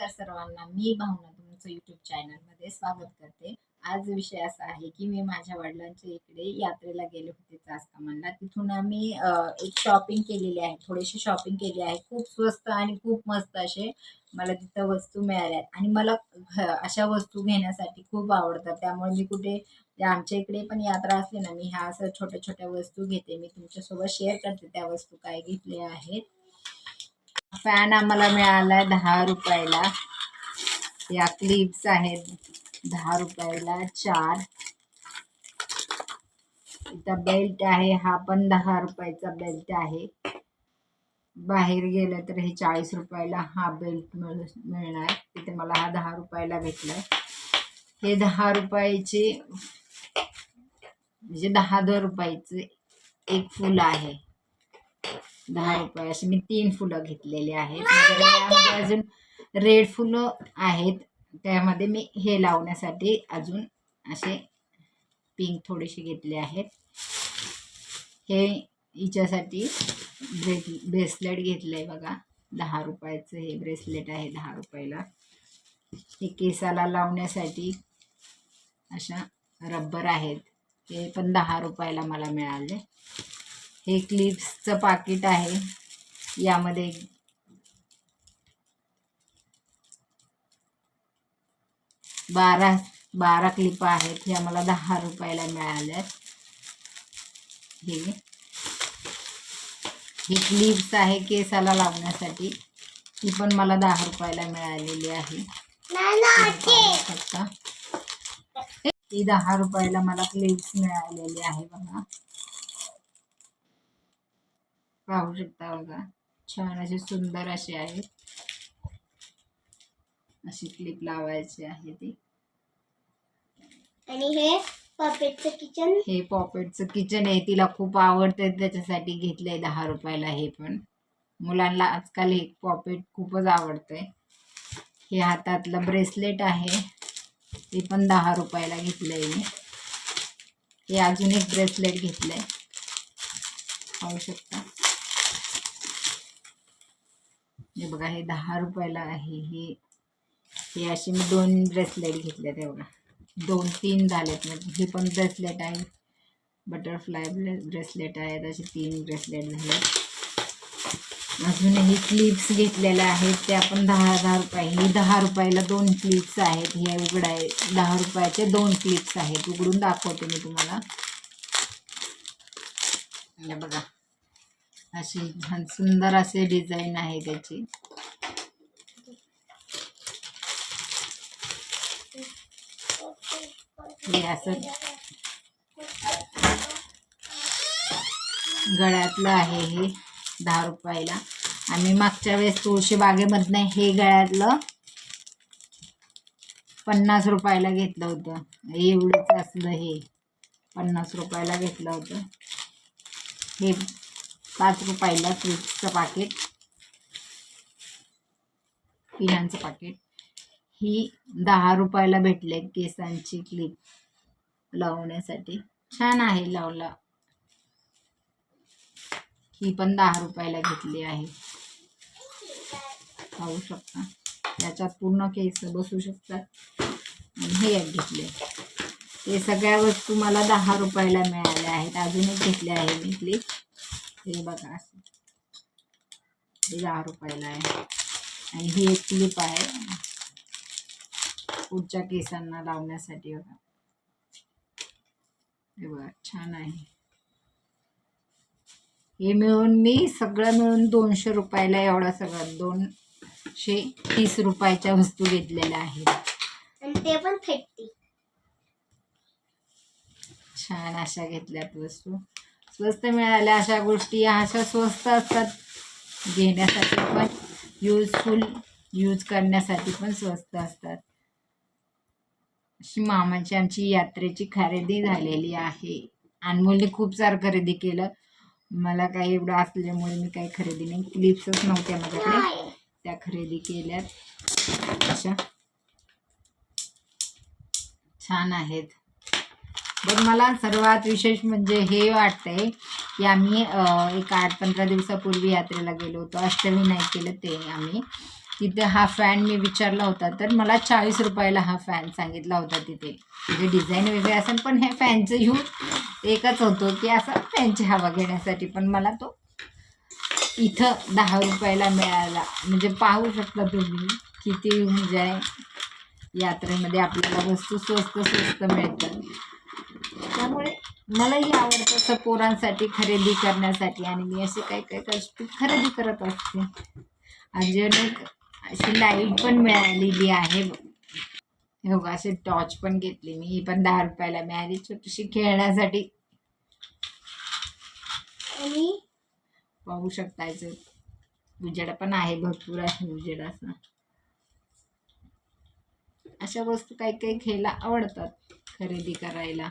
नमस्कार सर्वांना. मी भावना तुमचं यूट्यूब चॅनलमध्ये स्वागत करते. आज विषय असा आहे की मी माझ्या वडिलांच्या इकडे यात्रेला गेले होते चासकामांना तिथून आम्ही एक शॉपिंग केलेली आहे. थोडीशी शॉपिंग केली आहे. खूप स्वस्त आणि खूप मस्त असे मला तिथं वस्तू मिळाल्या. आहेत आणि मला अशा वस्तू घेण्यासाठी खूप आवडतात. त्यामुळे मी कुठे आमच्या इकडे पण यात्रा असली ना मी ह्या असं छोट्या छोट्या वस्तू घेते. मी तुमच्यासोबत शेअर करते त्या वस्तू काय घेतल्या आहेत. फॅन आम्हाला मिळाला दहा रुपयाला. या क्लिप्स आहेत दहा रुपयाला चार. इथं बेल्ट आहे हा पण दहा रुपयाचा बेल्ट आहे. बाहेर गेलं तर हे चाळीस रुपयाला हा बेल्ट मिळू मिळणार. तिथे मला हा दहा रुपयाला भेटलाय. हे दहा रुपयाचे म्हणजे दहा दहा रुपयाचे एक फुल आहे. दहा रुपये असे मी तीन फुलं घेतलेली आहेत. माझ्याकडे अजून रेड फुलं आहेत. त्यामध्ये मी हे लावण्यासाठी अजून असे पिंक थोडेसे घेतले आहेत. हे हिच्यासाठी ब्रेस ब्रेसलेट घेतलं आहे बघा. दहा रुपयाचं हे ब्रेसलेट आहे दहा रुपयाला. हे केसाला लावण्यासाठी अशा रब्बर आहेत. ते पण दहा रुपयाला मला मिळाले. हे क्लिप्सचं पाकिट आहे. यामध्ये बारा बारा क्लिप आहेत. ह्या मला दहा रुपयाला मिळाल्यात. हे. ही क्लिप्स आहे केसाला लावण्यासाठी. ती पण मला दहा रुपयाला मिळालेली आहे. ती दहा रुपयाला मला क्लिप्स मिळालेली आहे बघा. पाहू शकता बघा. छान असे सुंदर असे आहेत अशी क्लिप लावायची आहे ती. आणि हे पपेटचं किचन हे पॉपेटचं किचन आहे. तिला खूप आवडतं त्याच्यासाठी घेतलंय दहा रुपयाला हे पण. मुलांना आजकाल हे पॉपेट खूपच आवडतंय. हे हातातलं ब्रेसलेट आहे. ते पण दहा रुपयाला घेतलंय मी. हे अजून एक ब्रेसलेट घेतलंय. पाहू शकता. हे बघा हे दहा रुपयाला आहे. हे हे असे मी दोन ब्रेसलेट घेतल्या ते बघा दोन तीन झालेत. म्हणजे हे पण ब्रेसलेट आहे. बटरफ्लाय ब्रेसलेट आहेत. असे तीन ब्रेसलेट झाले. अजूनही क्लिप्स घेतलेल्या आहेत. त्या पण दहा दहा रुपये. ही दहा रुपयाला दोन क्लिप्स आहेत. हे उघडाय दहा रुपयाचे दोन क्लिप्स आहेत. उघडून दाखवते मी तुम्हाला. बघा. अशी छान सुंदर असे डिझाईन आहे त्याची. हे असं गळ्यातलं आहे हे दहा रुपयाला. आम्ही मागच्या वेळेस तुळशी बागेमधनं हे गळ्यातलं पन्नास रुपयाला घेतलं होतं. एवढंच असलं हे. पन्नास रुपयाला घेतलं होतं. हे पाच रुपयाला स्वीट्सचं पाकिट. पिनांचं पाकिट. ही दहा रुपयाला भेटले केसांची क्लिप लावण्यासाठी. छान आहे लावला. ही पण दहा रुपयाला घेतली आहे. पाहू शकता. याच्यात पूर्ण केस बसू शकतात. आणि हे एक घेतले. हे सगळ्या वस्तू मला दहा रुपयाला मिळाल्या आहेत. अजून एक घेतले आहे मी क्लिप. हे बघा असं. हे दहा रुपयाला आहे. आणि ही एक क्लिप आहे. पुढच्या केसांना लावण्यासाठी बघा. हे बघा छान आहे. हे मिळून मी सगळं मिळून दोनशे रुपयाला एवढं सगळं दोनशे तीस रुपयाच्या वस्तू घेतलेल्या आहेत. आणि ते पण फेटती छान अशा घेतल्यात वस्तू. स्वस्त मिळाल्या अशा गोष्टी अशा स्वस्त असतात. घेण्यासाठी पण यूजफुल यूज करण्यासाठी पण स्वस्त असतात. अशी मामाची आमची यात्रेची खरेदी झालेली आहे. अनमोलने खूप सारं खरेदी केलं. मला काही एवढं असल्यामुळे मी काही खरेदी नाही क्लिप्सच नव्हत्या माझ्याकडे. त्या खरेदी केल्यात. अशा. छान आहेत. बट मला सर्वात विशेष म्हणजे हे वाटतंय की आम्ही एक आठ पंधरा दिवसापूर्वी यात्रेला गेलो होतो. अष्टविनायक केलं ते आम्ही. तिथे हा फॅन मी विचारला होता तर मला चाळीस रुपयाला हा फॅन सांगितला होता तिथे. म्हणजे डिझाईन वेगळे असेल पण हे फॅनचं यूज एकच होतो की असं फॅनची हवा घेण्यासाठी. पण मला तो इथं दहा रुपयाला मिळाला. म्हणजे पाहू शकता तुम्ही किती म्हणजे यात्रेमध्ये आपल्याला वस्तू स्वस्त स्वस्त मिळतात. मलाही आवडतं असं पोरांसाठी खरेदी करण्यासाठी आणि मी असे काही काही गोष्टी खरेदी करत असते. अजून अशी लाइट पण मिळालेली आहे. हे असे टॉर्च पण घेतली मी. ही पण दहा रुपयाला मिळाली. छोटीशी खेळण्यासाठी. आणि? पाहू शकता उजेड पण आहे भरपूर आहे उजेड असं. अशा वस्तू काही काही घ्यायला आवडतात खरेदी करायला.